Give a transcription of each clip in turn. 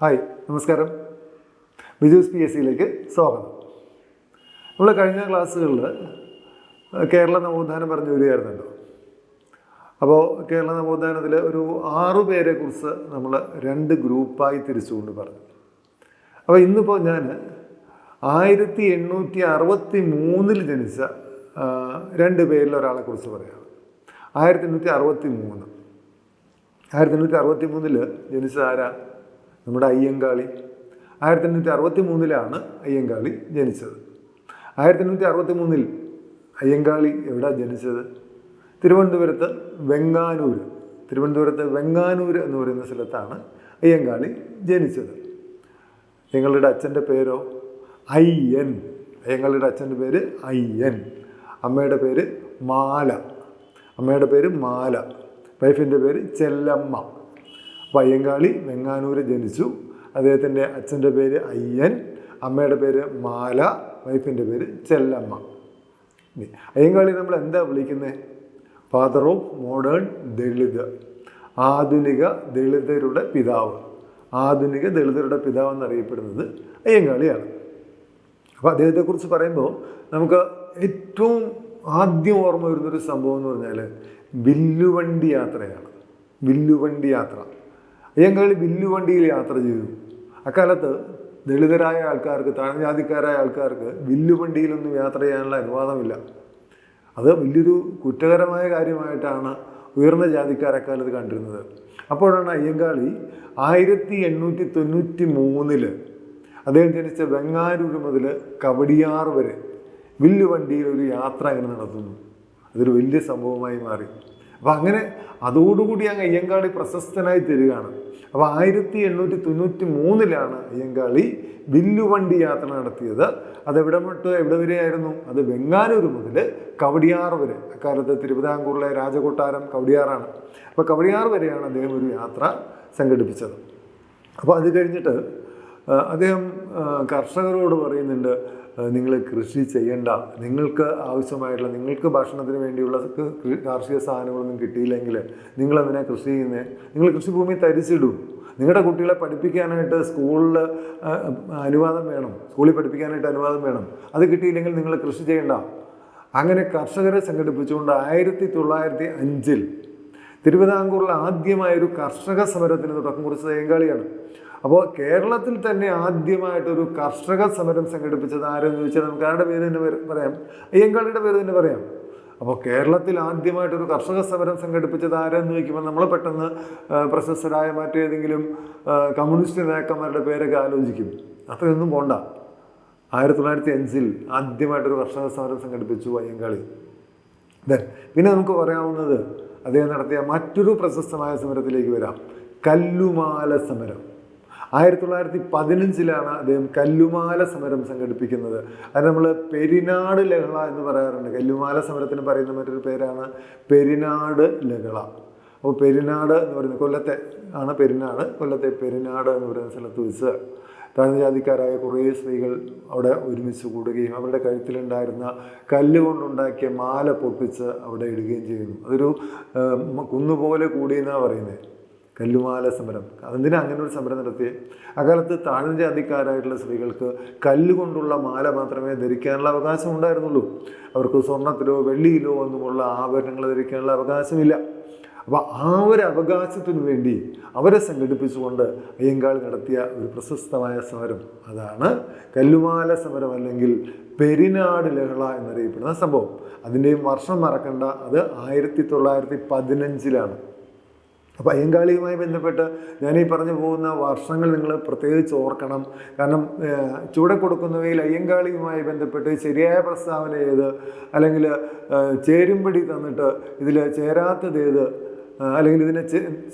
Hi നമസ്കാരം. Byju's P S സിയിലേക്ക് സ്വാഗതം. നമ്മൾ കഴിഞ്ഞ ക്ലാസ്സുകളിൽ കേരള നവോത്ഥാനം പറഞ്ഞു വരികയായിരുന്നല്ലോ. അപ്പോൾ കേരള നവോത്ഥാനത്തിൽ ഒരു ആറു പേരെ കുറിച്ച് നമ്മൾ രണ്ട് ഗ്രൂപ്പായി തിരിച്ചുകൊണ്ട് പറഞ്ഞു. അപ്പോൾ ഇന്നിപ്പോൾ ഞാൻ ആയിരത്തി എണ്ണൂറ്റി അറുപത്തി മൂന്നിൽ ജനിച്ച രണ്ട് പേരിൽ ഒരാളെ കുറിച്ച് പറയാം. ആയിരത്തി എണ്ണൂറ്റി അറുപത്തി മൂന്ന്. ആയിരത്തി എണ്ണൂറ്റി അറുപത്തി മൂന്നിൽ ജനിച്ച ആരാ? നമ്മുടെ അയ്യങ്കാളി. ആയിരത്തി എണ്ണൂറ്റി അറുപത്തി മൂന്നിലാണ് അയ്യങ്കാളി ജനിച്ചത്. ആയിരത്തി എണ്ണൂറ്റി അറുപത്തി മൂന്നിൽ അയ്യങ്കാളി എവിടെ ജനിച്ചത്? തിരുവനന്തപുരത്ത് വെങ്ങാനൂർ തിരുവനന്തപുരത്ത് വെങ്ങാനൂർ എന്ന് പറയുന്ന സ്ഥലത്താണ് അയ്യങ്കാളി ജനിച്ചത്. നിങ്ങളുടെ അച്ഛന്റെ പേരോ? അയ്യൻ. അയ്യങ്കാളിയുടെ അച്ഛന്റെ പേര് അയ്യൻ. അമ്മയുടെ പേര് മാല. അമ്മയുടെ പേര് മാല. വൈഫിന്റെ പേര് ചെല്ലമ്മ. അപ്പോൾ വെങ്ങാനൂര് ജനിച്ചു. അദ്ദേഹത്തിന്റെ അച്ഛന്റെ പേര് അയ്യൻ അമ്മയുടെ പേര് മാല വൈഫിന്റെ പേര് ചെല്ലമ്മ. അയ്യങ്കാളി നമ്മൾ എന്താ വിളിക്കുന്നത് ഫാദർ ഓഫ് മോഡേൺ ദളിത് ആധുനിക ദളിതരുടെ പിതാവ്. ആധുനിക ദളിതരുടെ പിതാവ് എന്നറിയപ്പെടുന്നത് അയ്യങ്കാളിയാണ്. അപ്പോൾ അദ്ദേഹത്തെക്കുറിച്ച് പറയുമ്പോൾ നമുക്ക് ഏറ്റവും ആദ്യം ഓർമ്മ വരുന്നൊരു സംഭവം എന്ന് പറഞ്ഞാൽ വില്ലുവണ്ടി യാത്രയാണ്. വില്ലുവണ്ടി യാത്ര. അയ്യങ്കാളി വില്ലുവണ്ടിയിൽ യാത്ര ചെയ്തു. അക്കാലത്ത് ദളിതരായ ആൾക്കാർക്ക് താഴ്ജാതിക്കാരായ ആൾക്കാർക്ക് വില്ലുവണ്ടിയിലൊന്നും യാത്ര ചെയ്യാനുള്ള അനുവാദമില്ല. അത് വലിയൊരു കുറ്റകരമായ കാര്യമായിട്ടാണ് ഉയർന്ന ജാതിക്കാർ അക്കാലത്ത് കണ്ടിരുന്നത്. അപ്പോഴാണ് അയ്യങ്കാളി ആയിരത്തി എണ്ണൂറ്റി തൊണ്ണൂറ്റി മൂന്നിൽ അദ്ദേഹം ജനിച്ച വെങ്ങാരൂർ മുതൽ കവടിയാർ വരെ വില്ലുവണ്ടിയിൽ ഒരു യാത്ര അങ്ങനെ നടത്തുന്നു. അതൊരു വലിയ സംഭവമായി മാറി. അപ്പം അങ്ങനെ അതോടുകൂടി അങ്ങ് അയ്യങ്കാളി പ്രശസ്തനായി തരികയാണ്. അപ്പോൾ ആയിരത്തി എണ്ണൂറ്റി തൊണ്ണൂറ്റി മൂന്നിലാണ് അയ്യങ്കാളി വില്ലുവണ്ടി യാത്ര നടത്തിയത്. അത് എവിടെ തൊട്ട് എവിടെ വരെയായിരുന്നു? അത് വെങ്ങാനൂർ മുതൽ കവടിയാർ വരെ. അക്കാലത്ത് തിരുവിതാംകൂറിലെ രാജകൊട്ടാരം കവടിയാറാണ്. അപ്പോൾ കവടിയാർ വരെയാണ് അദ്ദേഹം ഒരു യാത്ര സംഘടിപ്പിച്ചത്. അപ്പോൾ അത് കഴിഞ്ഞിട്ട് അദ്ദേഹം കർഷകരോട് പറയുന്നുണ്ട് നിങ്ങൾ കൃഷി ചെയ്യണ്ട. നിങ്ങൾക്ക് ആവശ്യമായിട്ടുള്ള നിങ്ങൾക്ക് ഭക്ഷണത്തിന് വേണ്ടിയുള്ള കാർഷിക സാധനങ്ങളൊന്നും കിട്ടിയില്ലെങ്കിൽ നിങ്ങൾ എന്തിനാ കൃഷി ചെയ്യുന്നത് നിങ്ങൾ കൃഷിഭൂമി തരിച്ചിടും. നിങ്ങളുടെ കുട്ടികളെ പഠിപ്പിക്കാനായിട്ട് സ്കൂളിൽ അനുവാദം വേണം. സ്കൂളിൽ പഠിപ്പിക്കാനായിട്ട് അനുവാദം വേണം. അത് കിട്ടിയില്ലെങ്കിൽ നിങ്ങൾ കൃഷി ചെയ്യണ്ട. അങ്ങനെ കർഷകരെ സംഘടിപ്പിച്ചുകൊണ്ട് ആയിരത്തി തൊള്ളായിരത്തി അഞ്ചിൽ തിരുവിതാംകൂറിൽ ആദ്യമായൊരു കർഷക സമരത്തിന് തുടക്കം കുറിച്ചത് അയ്യങ്കാളിയാണ് അപ്പോൾ കേരളത്തിൽ തന്നെ ആദ്യമായിട്ടൊരു കർഷക സമരം സംഘടിപ്പിച്ചത് ആരെന്ന് ചോദിച്ചാൽ നമുക്ക് ആരുടെ പേര് തന്നെ പറയാം? അയ്യങ്കാളിയുടെ പേര് തന്നെ പറയാം. അപ്പോൾ കേരളത്തിൽ ആദ്യമായിട്ടൊരു കർഷക സമരം സംഘടിപ്പിച്ചത് ആരെന്ന് ചോദിക്കുമ്പോൾ നമ്മൾ പെട്ടെന്ന് പ്രശസ്തരായ മറ്റേതെങ്കിലും കമ്മ്യൂണിസ്റ്റ് നേതാക്കന്മാരുടെ പേരൊക്കെ ആലോചിക്കും. അത്രയൊന്നും പോണ്ട. ആയിരത്തി തൊള്ളായിരത്തി അഞ്ചിൽ ആദ്യമായിട്ടൊരു കർഷക സമരം സംഘടിപ്പിച്ചു അയ്യങ്കാളി. ദെൻ പിന്നെ നമുക്ക് പറയാവുന്നത് അദ്ദേഹം നടത്തിയ മറ്റൊരു പ്രശസ്തമായ സമരത്തിലേക്ക് വരാം. കല്ലുമാല സമരം. ആയിരത്തി തൊള്ളായിരത്തി പതിനഞ്ചിലാണ് അദ്ദേഹം കല്ലുമാല സമരം സംഘടിപ്പിക്കുന്നത്. അത് നമ്മൾ പെരിനാട് ലഹള എന്ന് പറയാറുണ്ട്. കല്ലുമാല സമരത്തിന് പറയുന്ന മറ്റൊരു പേരാണ് പെരിനാട് ലഹള. അപ്പോൾ പെരിനാട് എന്ന് പറയുന്നത് കൊല്ലത്തെ ആണ് പെരിനാട്. കൊല്ലത്തെ പെരിനാട് എന്ന് പറയുന്ന സ്ഥലത്ത് വെച്ച് താഴ്ന്ന ജാതിക്കാരായ കുറേ സ്ത്രീകൾ അവിടെ ഒരുമിച്ച് കൂടുകയും അവരുടെ കഴുത്തിലുണ്ടായിരുന്ന കല്ലുകൊണ്ടുണ്ടാക്കിയ മാല പൊട്ടിച്ച് അവിടെ ഇടുകയും ചെയ്യുന്നു. അതൊരു കുന്നുപോലെ കൂടിയെന്നാണ് പറയുന്നത് കല്ലുമാല സമരം. അതെന്തിനാ അങ്ങനെ ഒരു സമരം നടത്തിയത് അക്കാലത്ത് താഴ്ന്ന ജാതിക്കാരായിട്ടുള്ള സ്ത്രീകൾക്ക് കല്ലുകൊണ്ടുള്ള മാല മാത്രമേ ധരിക്കാനുള്ള അവകാശം ഉണ്ടായിരുന്നുള്ളൂ. അവർക്ക് സ്വർണത്തിലോ വെള്ളിയിലോ ഒന്നുമുള്ള ആഭരണങ്ങൾ ധരിക്കാനുള്ള അവകാശമില്ല. അപ്പോൾ ആ ഒരു അവകാശത്തിനു വേണ്ടി അവരെ സംഘടിപ്പിച്ചുകൊണ്ട് അയ്യങ്കാൾ നടത്തിയ ഒരു പ്രശസ്തമായ സമരം. അതാണ് കല്ലുമാല സമരം അല്ലെങ്കിൽ പെരിനാട് ലഹള എന്നറിയപ്പെടുന്ന സംഭവം. അതിന്റെയും വർഷം മറക്കണ്ട അത് ആയിരത്തി തൊള്ളായിരത്തി പതിനഞ്ചിലാണ്. അപ്പോൾ അയ്യങ്കാളിയുമായി ബന്ധപ്പെട്ട് ഞാൻ ഈ പറഞ്ഞു പോകുന്ന വർഷങ്ങൾ നിങ്ങൾ പ്രത്യേകിച്ച് ഓർക്കണം. കാരണം ചൂട കൊടുക്കുന്നവയിൽ അയ്യങ്കാളിയുമായി ബന്ധപ്പെട്ട് ശരിയായ പ്രസ്താവന ഏത്? അല്ലെങ്കിൽ ചേരുംപടി തന്നിട്ട് ഇതിൽ ചേരാത്തത് ഏത്? ഏഹ്, അല്ലെങ്കിൽ ഇതിനെ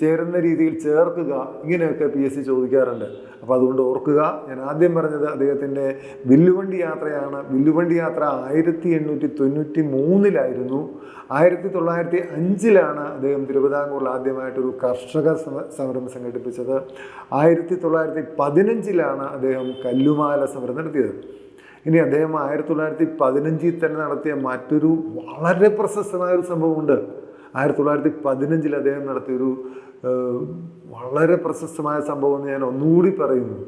ചേരുന്ന രീതിയിൽ ചേർക്കുക. ഇങ്ങനെയൊക്കെ പി എസ് സി ചോദിക്കാറുണ്ട്. അപ്പോൾ അതുകൊണ്ട് ഓർക്കുക. ഞാൻ ആദ്യം പറഞ്ഞത് അദ്ദേഹത്തിന്റെ വില്ലുവണ്ടി യാത്രയാണ്. വില്ലുവണ്ടി യാത്ര ആയിരത്തി എണ്ണൂറ്റി തൊണ്ണൂറ്റി മൂന്നിലായിരുന്നു ആയിരത്തി തൊള്ളായിരത്തി അഞ്ചിലാണ് അദ്ദേഹം തിരുവിതാംകൂറിൽ ആദ്യമായിട്ടൊരു കർഷക സമരം സംഘടിപ്പിച്ചത്. ആയിരത്തി തൊള്ളായിരത്തി പതിനഞ്ചിലാണ് അദ്ദേഹം കല്ലുമാല സമരം നടത്തിയത്. ഇനി അദ്ദേഹം ആയിരത്തി തൊള്ളായിരത്തി പതിനഞ്ചിൽ തന്നെ നടത്തിയ മറ്റൊരു വളരെ പ്രശസ്തമായ ഒരു സംഭവമുണ്ട്. ആയിരത്തി തൊള്ളായിരത്തി പതിനഞ്ചിൽ അദ്ദേഹം നടത്തിയൊരു വളരെ പ്രശസ്തമായ സംഭവം എന്ന് ഞാൻ ഒന്നുകൂടി പറയുന്നു.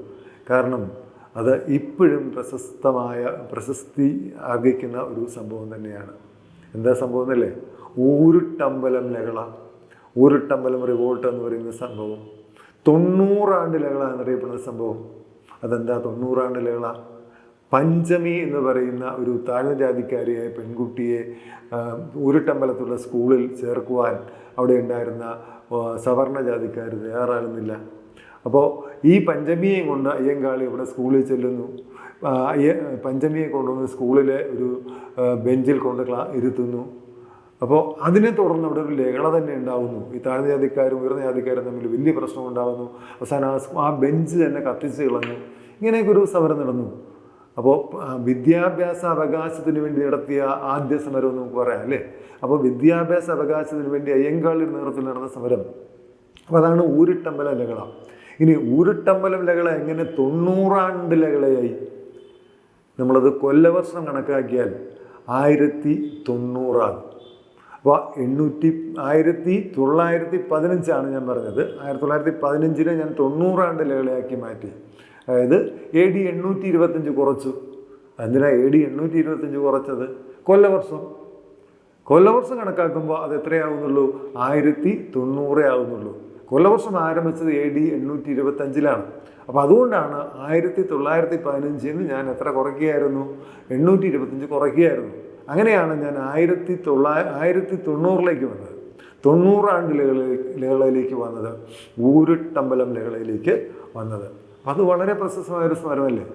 കാരണം അത് ഇപ്പോഴും പ്രശസ്തമായ പ്രശസ്തി ആർജിക്കുന്ന ഒരു സംഭവം തന്നെയാണ്. എന്താ സംഭവം എന്നല്ലേ? ഊരുട്ടമ്പലം ലഹള. ഊരുട്ടമ്പലം റിവോൾട്ട് എന്ന് പറയുന്ന സംഭവം. തൊണ്ണൂറാണ്ട് ലഹള എന്നറിയപ്പെടുന്ന സംഭവം. അതെന്താ തൊണ്ണൂറാണ്ട് ലഹള? പഞ്ചമി എന്ന് പറയുന്ന ഒരു താഴ്ന്ന ജാതിക്കാരിയായ പെൺകുട്ടിയെ ആ, ഊരുട്ടമ്പലത്തുള്ള സ്കൂളിൽ ചേർക്കുവാൻ അവിടെ ഉണ്ടായിരുന്ന സവർണ ജാതിക്കാർ തയ്യാറാകുന്നില്ല അപ്പോൾ ഈ പഞ്ചമിയെ കൊണ്ട് അയ്യങ്കാളി ഇവിടെ സ്കൂളിൽ ചെല്ലുന്നു. അയ്യ പഞ്ചമിയെ കൊണ്ടുവന്ന് സ്കൂളിലെ ഒരു ബെഞ്ചിൽ കൊണ്ട് ക്ലാ ഇരുത്തുന്നു. അപ്പോൾ അതിനെ തുടർന്ന് അവിടെ ഒരു ലഹള തന്നെ ഉണ്ടാകുന്നു ഈ താഴ്ന്ന ജാതിക്കാരും ഉയർന്ന ജാതിക്കാരും തമ്മിൽ വലിയ പ്രശ്നം ഉണ്ടാകുന്നു അവസാനം ആ ബെഞ്ച് തന്നെ കത്തിച്ച് കളഞ്ഞു. ഇങ്ങനെയൊക്കെ ഒരു സമരം നടന്നു. അപ്പോൾ വിദ്യാഭ്യാസ അവകാശത്തിന് വേണ്ടി നടത്തിയ ആദ്യ സമരം നമുക്ക് പറയാം അല്ലേ? അപ്പോൾ വിദ്യാഭ്യാസ അവകാശത്തിന് വേണ്ടി അയ്യങ്കാളിയുടെ നേതൃത്വത്തിൽ നടന്ന സമരം. അപ്പോൾ അതാണ് ഊരുട്ടമ്പല ലഹള. ഇനി ഊരിട്ടമ്പലം ലഹള എങ്ങനെ തൊണ്ണൂറാണ്ട് ലഹളയായി? നമ്മളത് കൊല്ലവർഷം കണക്കാക്കിയാൽ ആയിരത്തി തൊണ്ണൂറാണ്. അപ്പോൾ എണ്ണൂറ്റി ആയിരത്തി തൊള്ളായിരത്തി പതിനഞ്ചാണ് ഞാൻ പറഞ്ഞത്. ആയിരത്തി തൊള്ളായിരത്തി പതിനഞ്ചിനെ ഞാൻ തൊണ്ണൂറാണ്ട് ലഹളയാക്കി മാറ്റി. അതായത് എ ഡി എണ്ണൂറ്റി ഇരുപത്തഞ്ച് കുറച്ചു. എന്തിനാ എ ഡി എണ്ണൂറ്റി ഇരുപത്തഞ്ച് കുറച്ചത്? കൊല്ലവർഷം. കൊല്ലവർഷം കണക്കാക്കുമ്പോൾ അത് എത്രയാവുന്നുള്ളൂ? ആയിരത്തി തൊണ്ണൂറേ ആവുന്നുള്ളൂ. കൊല്ലവർഷം ആരംഭിച്ചത് എ ഡി എണ്ണൂറ്റി ഇരുപത്തഞ്ചിലാണ് അപ്പോൾ അതുകൊണ്ടാണ് ആയിരത്തി തൊള്ളായിരത്തി പതിനഞ്ചിന് ഞാൻ എത്ര കുറയ്ക്കുകയായിരുന്നു? എണ്ണൂറ്റി ഇരുപത്തഞ്ച് കുറയ്ക്കുകയായിരുന്നു. അങ്ങനെയാണ് ഞാൻ ആയിരത്തി തൊള്ളാ ആയിരത്തി തൊണ്ണൂറിലേക്ക് വന്നത് തൊണ്ണൂറാണ്ട് ലഹളയിലേക്ക് വന്നത്. ഊരുട്ടമ്പലം ലഹളയിലേക്ക് വന്നത്. അത് വളരെ പ്രശസ്തമായൊരു സ്മരമല്ലേ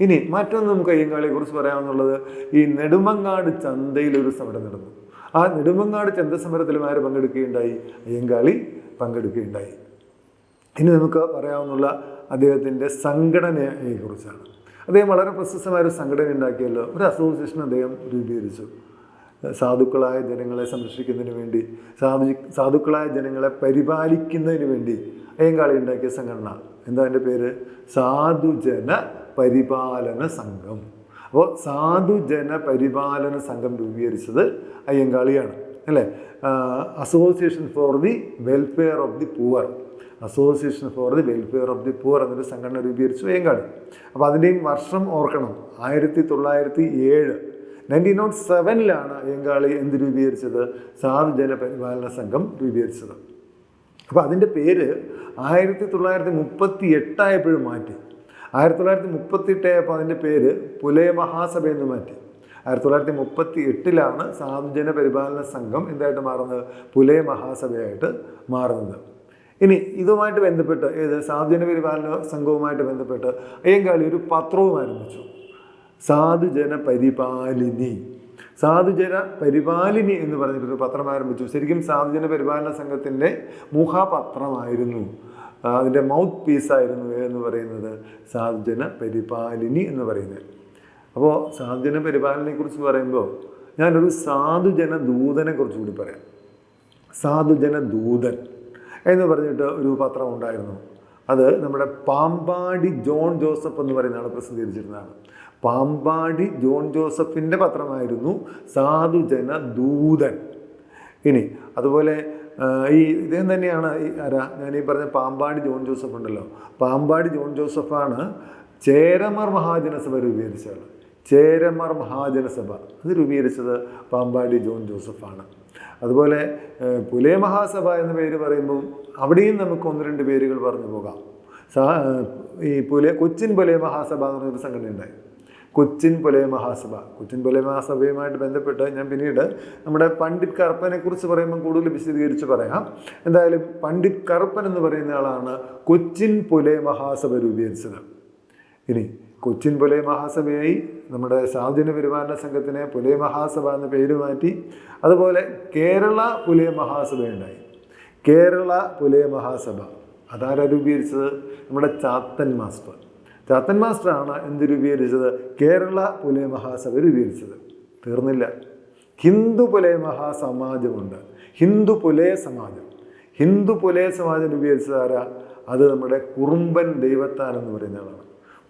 ഇനി മറ്റൊന്ന് നമുക്ക് അയ്യങ്കാളിയെ കുറിച്ച് പറയാമെന്നുള്ളത് ഈ നെടുമങ്ങാട് ചന്തയിൽ ഒരു സമരം നടന്നു. ആ നെടുമങ്ങാട് ചന്ത സമരത്തിലും ആര് പങ്കെടുക്കുകയുണ്ടായി? അയ്യങ്കാളി പങ്കെടുക്കുകയുണ്ടായി. ഇനി നമുക്ക് പറയാവുന്നുള്ള അദ്ദേഹത്തിന്റെ സംഘടനയെ കുറിച്ചാണ്. അദ്ദേഹം വളരെ പ്രശസ്തമായ ഒരു സംഘടന ഉണ്ടാക്കിയല്ലോ. ഒരു അസോസിയേഷൻ അദ്ദേഹം രൂപീകരിച്ചു. സാധുക്കളായ ജനങ്ങളെ സംരക്ഷിക്കുന്നതിന് വേണ്ടി സാധു സാധുക്കളായ ജനങ്ങളെ പരിപാലിക്കുന്നതിന് വേണ്ടി അയ്യങ്കാളി ഉണ്ടാക്കിയ സംഘടന. എന്താ അതിന്റെ പേര്? സാധുജന പരിപാലന സംഘം. അപ്പോൾ സാധുജന പരിപാലന സംഘം രൂപീകരിച്ചത് അയ്യങ്കാളിയാണ് അല്ലേ? Association for the welfare of the poor association for the welfare of the poor എന്നൊരു സംഘടന രൂപീകരിച്ചു അയ്യങ്കാളി. അപ്പോൾ അതിന്റെയും വർഷം ഓർക്കണം ആയിരത്തി തൊള്ളായിരത്തി ഏഴ് നയന്റീൻ നോട്ട് സെവനിലാണ് അയ്യങ്കാളി എന്ത് രൂപീകരിച്ചത്? സാധുജന പരിപാലന സംഘം രൂപീകരിച്ചത്. അപ്പോൾ അതിന്റെ പേര് ആയിരത്തി തൊള്ളായിരത്തി മുപ്പത്തി എട്ടായപ്പോഴും മാറ്റി. ആയിരത്തി തൊള്ളായിരത്തി മുപ്പത്തി എട്ടായപ്പോൾ അതിന്റെ പേര് പുലയ മഹാസഭ എന്ന് മാറ്റി. ആയിരത്തി തൊള്ളായിരത്തി മുപ്പത്തി എട്ടിലാണ് സാധുജന പരിപാലന സംഘം എന്തായിട്ട് മാറുന്നത്? പുലയ മഹാസഭയായിട്ട് മാറുന്നത്. ഇനി ഇതുമായിട്ട് ബന്ധപ്പെട്ട് ഏത്? സാധുജന പരിപാലന സംഘവുമായിട്ട് ബന്ധപ്പെട്ട് അയ്യങ്കാളി ഒരു പത്രവും ആരംഭിച്ചു. സാധുജന പരിപാലിനി. സാധുജന പരിപാലിനി എന്ന് പറഞ്ഞിട്ടൊരു പത്രം ആരംഭിച്ചു. ശരിക്കും സാധുജന പരിപാലന സംഘത്തിന്റെ മുഖപത്രമായിരുന്നു. അതിന്റെ മൗത്ത് പീസായിരുന്നു എന്ന് പറയുന്നത്. സാധുജന പരിപാലിനി എന്ന് പറയുന്നത്. അപ്പോൾ സാധുജന പരിപാലനയെ കുറിച്ച് പറയുമ്പോൾ ഞാനൊരു സാധുജന ദൂതനെ കുറിച്ച് കൂടി പറയാം. സാധുജന ദൂതൻ എന്ന് പറഞ്ഞിട്ട് ഒരു പത്രം ഉണ്ടായിരുന്നു. അത് നമ്മുടെ പാമ്പാടി ജോൺ ജോസഫ് എന്ന് പറയുന്ന ആൾ പ്രസിദ്ധീകരിച്ചിരുന്നതാണ്. പാമ്പാടി ജോൺ ജോസഫിന്റെ പത്രമായിരുന്നു സാധുജന ദൂതൻ. ഇനി അതുപോലെ ഈ ഇദ്ദേഹം തന്നെയാണ് ഈ ആരാ ഞാൻ ഈ പറഞ്ഞ പാമ്പാടി ജോൺ ജോസഫ് ഉണ്ടല്ലോ. പാമ്പാടി ജോൺ ജോസഫാണ് ചേരമർ മഹാജനസഭ രൂപീകരിച്ചത്. ചേരമർ മഹാജനസഭ. അത് രൂപീകരിച്ചത് പാമ്പാടി ജോൺ ജോസഫാണ്. അതുപോലെ പുലേ മഹാസഭ എന്ന പേര് പറയുമ്പോൾ അവിടെയും നമുക്ക് ഒന്ന് രണ്ട് പേരുകൾ പറഞ്ഞു പോകാം. ഈ പുലേ കൊച്ചിൻ പുലേ മഹാസഭ എന്ന് പറഞ്ഞൊരു സംഘടന ഉണ്ടായി കൊച്ചിൻ പുലയ മഹാസഭ. കൊച്ചിൻ പുലയ മഹാസഭയുമായിട്ട് ബന്ധപ്പെട്ട് ഞാൻ പിന്നീട് നമ്മുടെ പണ്ഡിറ്റ് കറുപ്പനെ കുറിച്ച് പറയുമ്പോൾ കൂടുതൽ വിശദീകരിച്ച് പറയാം. എന്തായാലും പണ്ഡിറ്റ് കറുപ്പൻ എന്ന് പറയുന്ന ആളാണ് കൊച്ചിൻ പുലയ മഹാസഭ രൂപീകരിച്ചത്. ഇനി കൊച്ചിൻ പുലയ മഹാസഭയായി നമ്മുടെ സാധുജന പരിപാലന സംഘത്തിനെ പുലയ മഹാസഭ എന്ന പേര് മാറ്റി അതുപോലെ കേരള പുലയ മഹാസഭയുണ്ടായി. കേരള പുലയ മഹാസഭ. അതാരാ രൂപീകരിച്ചത്? നമ്മുടെ ചാത്തൻ മാസ്റ്റർ. ചാത്തൻ മാസ്റ്ററാണ് എന്ത് രൂപീകരിച്ചത് കേരള പുലയ മഹാസഭ രൂപീകരിച്ചത് തീർന്നില്ല. ഹിന്ദു പുലയ മഹാസമാജമുണ്ട്. ഹിന്ദു പുലയ സമാജം. ഹിന്ദു പുലയ സമാജം രൂപീകരിച്ചത് ആരാ? അത് നമ്മുടെ കുറുമ്പൻ ദൈവത്താൻ എന്ന് പറയുന്ന ആളാണ്.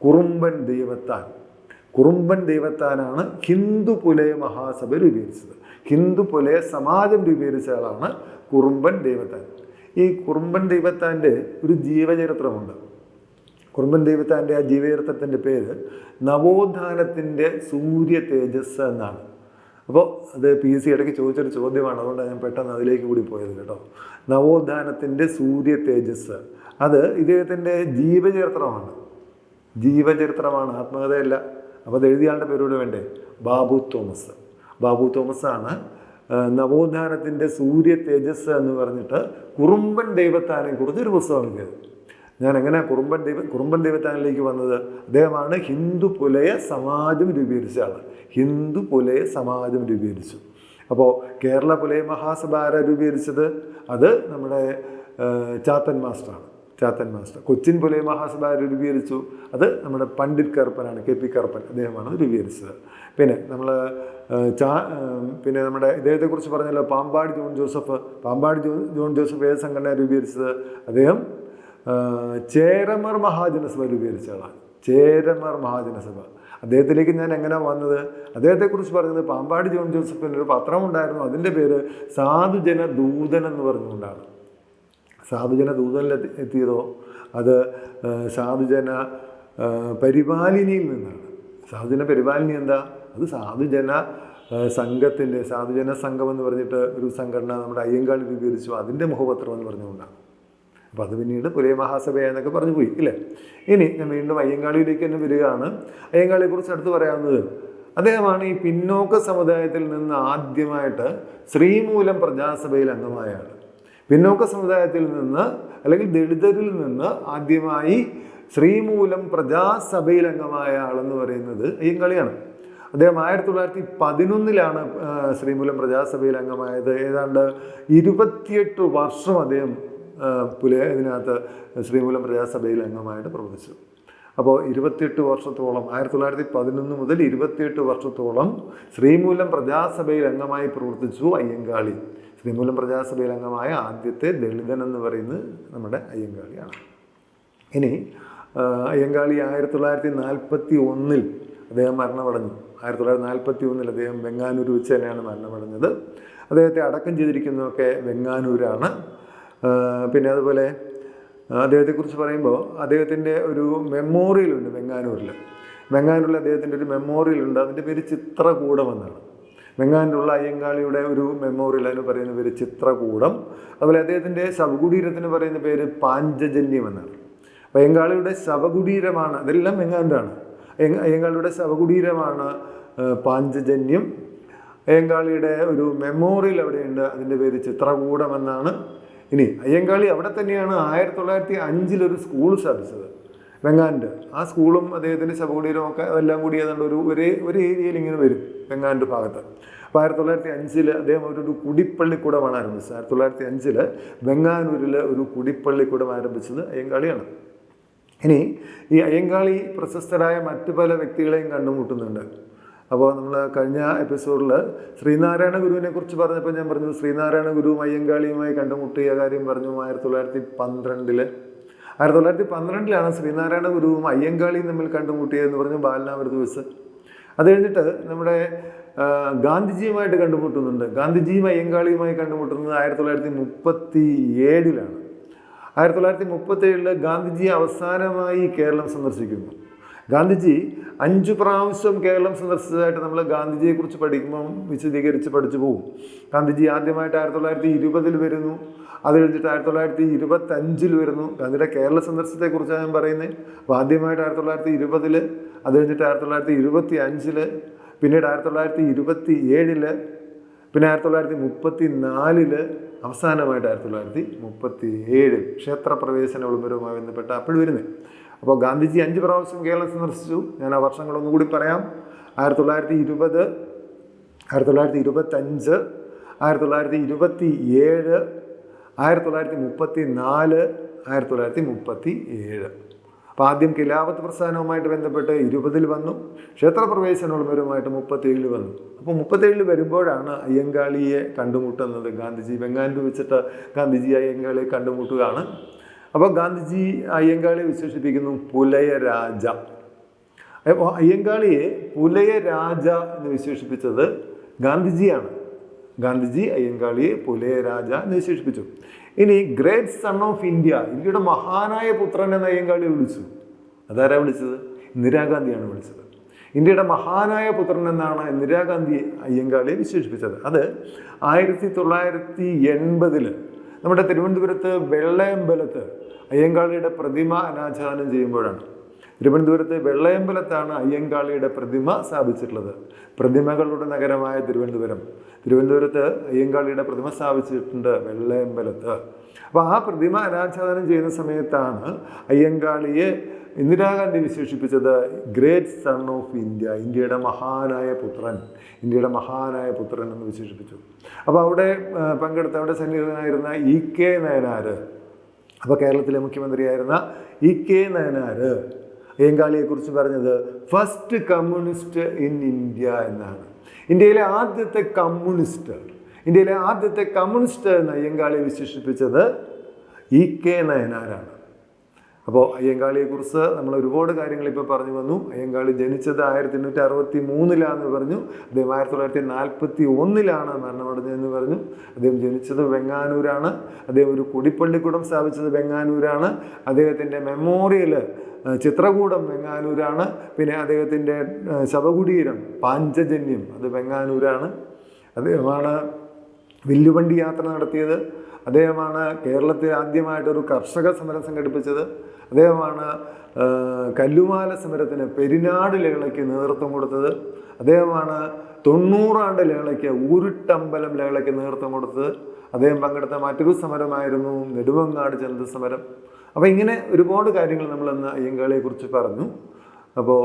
കുറുമ്പൻ ദൈവത്താൻ. കുറുമ്പൻ ദൈവത്താനാണ് ഹിന്ദു പുലയ മഹാസഭ രൂപീകരിച്ചത് ഹിന്ദു പുലയ സമാജം രൂപീകരിച്ച ആളാണ് കുറുമ്പൻ ദൈവത്താൻ. ഈ കുറുമ്പൻ ദൈവത്താന്റെ ഒരു ജീവചരിത്രമുണ്ട്. കുറുമ്പൻ ദൈവത്താന്റെ ആ ജീവചരിത്രത്തിന്റെ പേര് നവോത്ഥാനത്തിന്റെ സൂര്യ തേജസ് എന്നാണ്. അപ്പോൾ അത് പി എസ് സി ഇടയ്ക്ക് ചോദിച്ചൊരു ചോദ്യമാണ് അതുകൊണ്ടാണ് ഞാൻ പെട്ടെന്ന് അതിലേക്ക് കൂടി പോയത് കേട്ടോ. നവോത്ഥാനത്തിന്റെ സൂര്യ തേജസ്. അത് ഇദ്ദേഹത്തിന്റെ ജീവചരിത്രമാണ്. ജീവചരിത്രമാണ് ആത്മകഥയല്ല. അപ്പോൾ അത് എഴുതിയ ആളുടെ പേരോട് വേണ്ടേ? ബാബു തോമസ്. ബാബു തോമസ് ആണ് നവോത്ഥാനത്തിന്റെ സൂര്യ തേജസ് എന്ന് പറഞ്ഞിട്ട് കുറുമ്പൻ ദൈവത്താനെ കുറിച്ച് ഒരു പുസ്തകം എഴുതിയത്. ഞാൻ എങ്ങനെ കുറുമ്പൻ ദൈവ കുറുമ്പൻ ദൈവത്താനിലേക്ക് വന്നത്? അദ്ദേഹമാണ് ഹിന്ദു പുലയ സമാജം രൂപീകരിച്ച ആൾ ഹിന്ദു പുലയ സമാജം രൂപീകരിച്ചു. അപ്പോൾ കേരള പുലയ മഹാസഭ രൂപീകരിച്ചത്? അത് നമ്മുടെ ചാത്തൻ മാസ്റ്ററാണ്. ചാത്തൻ മാസ്റ്റർ. കൊച്ചിൻ പുലയ മഹാസഭ രൂപീകരിച്ചു? അത് നമ്മുടെ പണ്ഡിറ്റ് കറുപ്പനാണ് കെ പി കറുപ്പൻ. അദ്ദേഹമാണ് രൂപീകരിച്ചത്. പിന്നെ നമ്മൾ ചാ പിന്നെ നമ്മുടെ ഇദ്ദേഹത്തെക്കുറിച്ച് പറഞ്ഞല്ലോ Pambadi John Joseph. Pambadi John Joseph ഏത് സംഘടന രൂപീകരിച്ചത്? അദ്ദേഹം ചേരമർ മഹാജനസഭ രൂപീകരിച്ച ആളാണ്. ചേരമർ മഹാജനസഭ. അദ്ദേഹത്തിലേക്ക് ഞാൻ എങ്ങനെ വന്നത്? അദ്ദേഹത്തെക്കുറിച്ച് പറഞ്ഞത് പാമ്പാടി ജോൺ ജോസഫിന്റെ ഒരു പത്രമുണ്ടായിരുന്നു. അതിന്റെ പേര് സാധുജന ദൂതൻ എന്ന് പറഞ്ഞുകൊണ്ടാണ്. സാധുജന ദൂതനിൽ എത്തി- എത്തിയതോ? അത് സാധുജന പരിപാലിനിയിൽ നിന്നാണ്. സാധുജന പരിപാലിനി എന്താ? അത് സാധുജന സംഘത്തിന്റെ സാധുജന സംഘം എന്ന് പറഞ്ഞിട്ട് ഒരു സംഘടന നമ്മുടെ അയ്യങ്കാളി രൂപീകരിച്ചു. അതിന്റെ മുഖപത്രം എന്ന് പറഞ്ഞുകൊണ്ടാണ്. അപ്പോൾ അത് പിന്നീട് പുലയ മഹാസഭ എന്നൊക്കെ പറഞ്ഞു പോയി ഇല്ലേ? ഇനി ഞാൻ വീണ്ടും അയ്യങ്കാളിയിലേക്ക് തന്നെ വരികയാണ്. അയ്യങ്കാളിയെക്കുറിച്ച് അടുത്ത് പറയാവുന്നത് അദ്ദേഹമാണ് ഈ പിന്നോക്ക സമുദായത്തിൽ നിന്ന് ആദ്യമായിട്ട് ശ്രീമൂലം പ്രജാസഭയിൽ അംഗമായ ആൾ പിന്നോക്ക സമുദായത്തിൽ നിന്ന് അല്ലെങ്കിൽ ദളിതരിൽ നിന്ന് ആദ്യമായി ശ്രീമൂലം പ്രജാസഭയിൽ അംഗമായ ആളെന്ന് പറയുന്നത് അയ്യങ്കാളിയാണ്. അദ്ദേഹം ആയിരത്തി തൊള്ളായിരത്തി പതിനൊന്നിലാണ് ശ്രീമൂലം പ്രജാസഭയിൽ അംഗമായത്. ഏതാണ്ട് ഇരുപത്തിയെട്ട് വർഷം അദ്ദേഹം ആ, പുലയ ഇതിനകത്ത് ശ്രീമൂലം പ്രജാസഭയിൽ അംഗമായിട്ട് പ്രവർത്തിച്ചു. അപ്പോൾ ഇരുപത്തിയെട്ട് വർഷത്തോളം ആയിരത്തി തൊള്ളായിരത്തി പതിനൊന്ന് മുതൽ ഇരുപത്തിയെട്ട് വർഷത്തോളം ശ്രീമൂലം പ്രജാസഭയിൽ അംഗമായി പ്രവർത്തിച്ചു അയ്യങ്കാളി. ശ്രീമൂലം പ്രജാസഭയിൽ അംഗമായ ആദ്യത്തെ ദളിതൻ എന്ന് പറയുന്നത് നമ്മുടെ അയ്യങ്കാളിയാണ്. ഇനി അയ്യങ്കാളി ആയിരത്തി തൊള്ളായിരത്തി നാൽപ്പത്തി ഒന്നിൽ അദ്ദേഹം മരണമടഞ്ഞു. ആയിരത്തി തൊള്ളായിരത്തി നാൽപ്പത്തി ഒന്നിൽ അദ്ദേഹം വെങ്ങാനൂർ വെച്ച് തന്നെയാണ് മരണമടഞ്ഞത്. അദ്ദേഹത്തെ അടക്കം ചെയ്തിരിക്കുന്നതൊക്കെ വെങ്ങാനൂരാണ് പിന്നെ അതുപോലെ അദ്ദേഹത്തെക്കുറിച്ച് പറയുമ്പോൾ അദ്ദേഹത്തിന്റെ ഒരു മെമ്മോറിയൽ ഉണ്ട് വെങ്ങാനൂരിൽ. വെങ്ങാനൂരിൽ അദ്ദേഹത്തിന്റെ ഒരു മെമ്മോറിയൽ ഉണ്ട്. അതിന്റെ പേര് ചിത്രകൂടം എന്നാണ്. അയ്യങ്കാളിയുടെ ഒരു മെമ്മോറിയൽ അതിന് പറയുന്ന പേര് ചിത്രകൂടം. അതുപോലെ അദ്ദേഹത്തിന്റെ ശവകുടീരത്തിന് പറയുന്ന പേര് പാഞ്ചജന്യം എന്നാണ്. അയ്യങ്കാളിയുടെ ശവകുടീരമാണ് അതെല്ലാം വെങ്ങാണ്ടാണ് അയ്യങ്കാളിയുടെ ശവകുടീരമാണ് പാഞ്ചജന്യം. അയ്യങ്കാളിയുടെ ഒരു മെമ്മോറിയൽ അവിടെയുണ്ട് അതിന്റെ പേര് ചിത്രകൂടം എന്നാണ്. ഇനി അയ്യങ്കാളി അവിടെ തന്നെയാണ് ആയിരത്തി തൊള്ളായിരത്തി അഞ്ചിലൊരു സ്കൂൾ സ്ഥാപിച്ചത്. വെങ്ങാന്റെ ആ സ്കൂളും അദ്ദേഹത്തിന്റെ ശവകുടീരവും ഒക്കെ അതെല്ലാം കൂടി ഏതാണ്ട് ഒരു ഒരേ ഒരു ഏരിയയിൽ ഇങ്ങനെ വരും വെങ്ങാന്റെ ഭാഗത്ത്. അപ്പോൾ ആയിരത്തി തൊള്ളായിരത്തി അഞ്ചിൽ അദ്ദേഹം ഒരു കുടിപ്പള്ളിക്കൂടമാണ് ആരംഭിച്ചത്. ആയിരത്തി തൊള്ളായിരത്തി അഞ്ചിൽ വെങ്ങാനൂരിൽ ഒരു കുടിപ്പള്ളിക്കൂടം ആരംഭിച്ചത് അയ്യങ്കാളിയാണ്. ഇനി ഈ അയ്യങ്കാളി പ്രശസ്തരായ മറ്റു പല വ്യക്തികളെയും കണ്ടുമുട്ടുന്നുണ്ട്. അപ്പോൾ നമ്മൾ കഴിഞ്ഞ എപ്പിസോഡിൽ ശ്രീനാരായണ ഗുരുവിനെ കുറിച്ച് പറഞ്ഞപ്പോൾ ഞാൻ പറഞ്ഞു ശ്രീനാരായണ ഗുരു അയ്യങ്കാളിയുമായി കണ്ടുമുട്ടിയ കാര്യം പറഞ്ഞു ആയിരത്തി തൊള്ളായിരത്തി പന്ത്രണ്ടിൽ ആയിരത്തി തൊള്ളായിരത്തി പന്ത്രണ്ടിലാണ് ശ്രീനാരായണ ഗുരുവും അയ്യങ്കാളിയും തമ്മിൽ കണ്ടുമുട്ടിയതെന്ന് പറഞ്ഞു ബാലനാമൃത ദിവസം. അത് കഴിഞ്ഞിട്ട് നമ്മുടെ ഗാന്ധിജിയുമായിട്ട് കണ്ടുമുട്ടുന്നുണ്ട്. ഗാന്ധിജിയും അയ്യങ്കാളിയുമായി കണ്ടുമുട്ടുന്നത് ആയിരത്തി തൊള്ളായിരത്തി മുപ്പത്തി ഏഴിലാണ് ആയിരത്തി തൊള്ളായിരത്തി മുപ്പത്തി ഏഴിൽ ഗാന്ധിജി അവസാനമായി കേരളം സന്ദർശിക്കുന്നു. ഗാന്ധിജി അഞ്ചു പ്രാവശ്യം കേരളം സന്ദർശിച്ചതായിട്ട് നമ്മൾ ഗാന്ധിജിയെക്കുറിച്ച് പഠിക്കുമ്പം വിശദീകരിച്ച് പഠിച്ചു പോകും ഗാന്ധിജി ആദ്യമായിട്ട് ആയിരത്തി തൊള്ളായിരത്തി ഇരുപതിൽ വരുന്നു. അത് കഴിഞ്ഞിട്ട് ആയിരത്തി തൊള്ളായിരത്തി ഇരുപത്തഞ്ചിൽ വരുന്നു. ഗാന്ധിയുടെ കേരള സന്ദർശനത്തെക്കുറിച്ചാണ് ഞാൻ പറയുന്നത്. അപ്പോൾ ആദ്യമായിട്ട് ആയിരത്തി തൊള്ളായിരത്തി ഇരുപതിൽ അത് കഴിഞ്ഞിട്ട് ആയിരത്തി തൊള്ളായിരത്തി ഇരുപത്തി അഞ്ചിൽ പിന്നീട് ആയിരത്തി തൊള്ളായിരത്തി ഇരുപത്തി ഏഴിൽ പിന്നെ ആയിരത്തി തൊള്ളായിരത്തി മുപ്പത്തി നാലിൽ അവസാനമായിട്ട് ആയിരത്തി തൊള്ളായിരത്തി മുപ്പത്തി ഏഴിൽ ക്ഷേത്രപ്രവേശന വിളംബരവുമായി ബന്ധപ്പെട്ട അപ്പോഴും വരുന്നത്. അപ്പോൾ ഗാന്ധിജി അഞ്ച് പ്രാവശ്യം കേരളം സന്ദർശിച്ചു. ഞാൻ ആ വർഷങ്ങളൊന്നും കൂടി പറയാം. ആയിരത്തി തൊള്ളായിരത്തി ഇരുപത് ആയിരത്തി തൊള്ളായിരത്തി ഇരുപത്തഞ്ച് ആയിരത്തി തൊള്ളായിരത്തി ഇരുപത്തി ഏഴ് ആയിരത്തി തൊള്ളായിരത്തി മുപ്പത്തി നാല് ആയിരത്തി തൊള്ളായിരത്തി മുപ്പത്തി ഏഴ് അപ്പോൾ ആദ്യം കിലാവത്ത് പ്രസ്ഥാനവുമായിട്ട് ബന്ധപ്പെട്ട് ഇരുപതിൽ വന്നു. ക്ഷേത്രപ്രവേശനമുള്ളവരുമായിട്ട് മുപ്പത്തേഴിൽ വന്നു. അപ്പോൾ മുപ്പത്തേഴിൽ വരുമ്പോഴാണ് അയ്യങ്കാളിയെ കണ്ടുമുട്ടുന്നത്. ഗാന്ധിജി ബംഗാളിൽ വെച്ചിട്ട് ഗാന്ധിജി അയ്യങ്കാളിയെ കണ്ടുമുട്ടുകയാണ്. അപ്പോൾ ഗാന്ധിജി അയ്യങ്കാളിയെ വിശേഷിപ്പിക്കുന്നു പുലയ രാജ അപ്പോൾ അയ്യങ്കാളിയെ പുലയ രാജ എന്ന് വിശേഷിപ്പിച്ചത് ഗാന്ധിജിയാണ്. ഗാന്ധിജി അയ്യങ്കാളിയെ പുലയ രാജ എന്ന് വിശേഷിപ്പിച്ചു. ഇനി ഗ്രേറ്റ് സൺ ഓഫ് ഇന്ത്യ ഇന്ത്യയുടെ മഹാനായ പുത്രൻ എന്ന് അയ്യങ്കാളിയെ വിളിച്ചു. അതാരാ വിളിച്ചത്? ഇന്ദിരാഗാന്ധിയാണ് വിളിച്ചത്. ഇന്ത്യയുടെ മഹാനായ പുത്രൻ എന്നാണ് ഇന്ദിരാഗാന്ധി അയ്യങ്കാളിയെ വിശേഷിപ്പിച്ചത്. അത് ആയിരത്തി തൊള്ളായിരത്തി എൺപതിൽ നമ്മുടെ തിരുവനന്തപുരത്ത് വെള്ളയമ്പലത്ത് അയ്യങ്കാളിയുടെ പ്രതിമ അനാച്ഛാദനം ചെയ്യുമ്പോഴാണ്. തിരുവനന്തപുരത്തെ വെള്ളയമ്പലത്താണ് അയ്യങ്കാളിയുടെ പ്രതിമ സ്ഥാപിച്ചിട്ടുള്ളത്. പ്രതിമകളുടെ നഗരമായ തിരുവനന്തപുരം. തിരുവനന്തപുരത്ത് അയ്യങ്കാളിയുടെ പ്രതിമ സ്ഥാപിച്ചിട്ടുണ്ട് വെള്ളയമ്പലത്ത്. അപ്പോൾ ആ പ്രതിമ അനാച്ഛാദനം ചെയ്യുന്ന സമയത്താണ് അയ്യങ്കാളിയെ ഇന്ദിരാഗാന്ധി വിശേഷിപ്പിച്ചത് ഗ്രേറ്റ് സൺ ഓഫ് ഇന്ത്യ ഇന്ത്യയുടെ മഹാനായ പുത്രൻ ഇന്ത്യയുടെ മഹാനായ പുത്രൻ എന്ന് വിശേഷിപ്പിച്ചു. അപ്പോൾ അവിടെ പങ്കെടുത്ത അവിടെ സന്നിഹിതനായിരുന്ന ഇ കെ നയനാര് അപ്പോൾ കേരളത്തിലെ മുഖ്യമന്ത്രിയായിരുന്ന ഇ കെ നയനാർ അയ്യങ്കാളിയെക്കുറിച്ച് പറഞ്ഞത് ഫസ്റ്റ് കമ്മ്യൂണിസ്റ്റ് ഇൻ ഇന്ത്യ എന്നാണ്. ഇന്ത്യയിലെ ആദ്യത്തെ കമ്മ്യൂണിസ്റ്റ് ഇന്ത്യയിലെ ആദ്യത്തെ കമ്മ്യൂണിസ്റ്റ് എന്ന് അയ്യങ്കാളി വിശേഷിപ്പിച്ചത് ഇ കെ നയനാരാണ്. അപ്പോൾ അയ്യങ്കാളിയെക്കുറിച്ച് നമ്മൾ ഒരുപാട് കാര്യങ്ങൾ ഇപ്പോൾ പറഞ്ഞു വന്നു. അയ്യങ്കാളി ജനിച്ചത് ആയിരത്തി എണ്ണൂറ്റി അറുപത്തി മൂന്നിലാണെന്ന് പറഞ്ഞു. അദ്ദേഹം ആയിരത്തി തൊള്ളായിരത്തി നാൽപ്പത്തി ഒന്നിലാണ് മരണമടഞ്ഞതെന്ന് പറഞ്ഞു. അദ്ദേഹം ജനിച്ചത് വെങ്ങാനൂരാണ്. അദ്ദേഹം ഒരു കുടിപ്പള്ളിക്കൂടം സ്ഥാപിച്ചത് വെങ്ങാനൂരാണ്. അദ്ദേഹത്തിന്റെ മെമ്മോറിയൽ ചിത്രകൂടം വെങ്ങാനൂരാണ്. പിന്നെ അദ്ദേഹത്തിന്റെ ശവകുടീരം പാഞ്ചജന്യം അത് വെങ്ങാനൂരാണ്. അദ്ദേഹമാണ് വില്ലുവണ്ടി യാത്ര നടത്തിയത്. അദ്ദേഹമാണ് കേരളത്തിൽ ആദ്യമായിട്ടൊരു കർഷക സമരം സംഘടിപ്പിച്ചത്. അദ്ദേഹമാണ് കല്ലുമാല സമരത്തിന് പെരിനാട് ലഹളയ്ക്ക് നേതൃത്വം കൊടുത്തത്. അദ്ദേഹമാണ് തൊണ്ണൂറാണ്ട് ലഹളയ്ക്ക് ഊരുട്ടമ്പലം ലഹളയ്ക്ക് നേതൃത്വം കൊടുത്തത്. അദ്ദേഹം പങ്കെടുത്ത മറ്റൊരു സമരമായിരുന്നു നെടുമങ്ങാട് ജനത സമരം അപ്പോൾ ഇങ്ങനെ ഒരുപാട് കാര്യങ്ങൾ നമ്മൾ ഇന്ന് അയ്യങ്കാളിയെക്കുറിച്ച് പറഞ്ഞു. അപ്പോൾ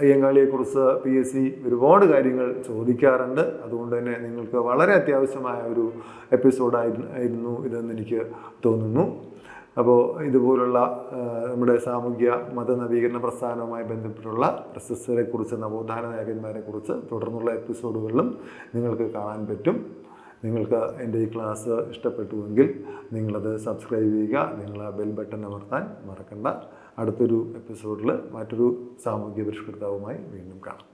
അയ്യങ്കാളിയെക്കുറിച്ച് പി എസ് സി ഒരുപാട് കാര്യങ്ങൾ ചോദിക്കാറുണ്ട്. അതുകൊണ്ട് തന്നെ നിങ്ങൾക്ക് വളരെ അത്യാവശ്യമായ ഒരു എപ്പിസോഡായിരുന്നു ഇതെന്ന് എനിക്ക് തോന്നുന്നു. അപ്പോൾ ഇതുപോലുള്ള നമ്മുടെ സാമൂഹ്യ മത നവീകരണ പ്രസ്ഥാനവുമായി ബന്ധപ്പെട്ടുള്ള പ്രശസ്തരെക്കുറിച്ച് നവോത്ഥാന നായകന്മാരെക്കുറിച്ച് തുടർന്നുള്ള എപ്പിസോഡുകളിലും നിങ്ങൾക്ക് കാണാൻ പറ്റും. നിങ്ങൾക്ക് എന്റെ ഈ ക്ലാസ് ഇഷ്ടപ്പെട്ടുവെങ്കിൽ നിങ്ങളത് സബ്സ്ക്രൈബ് ചെയ്യുക. നിങ്ങൾ ബെൽ ബട്ടൺ അമർത്താൻ മറക്കണ്ട. അടുത്തൊരു എപ്പിസോഡിൽ മറ്റൊരു സാമൂഹിക പരിഷ്കർത്താവുമായി വീണ്ടും കാണാം.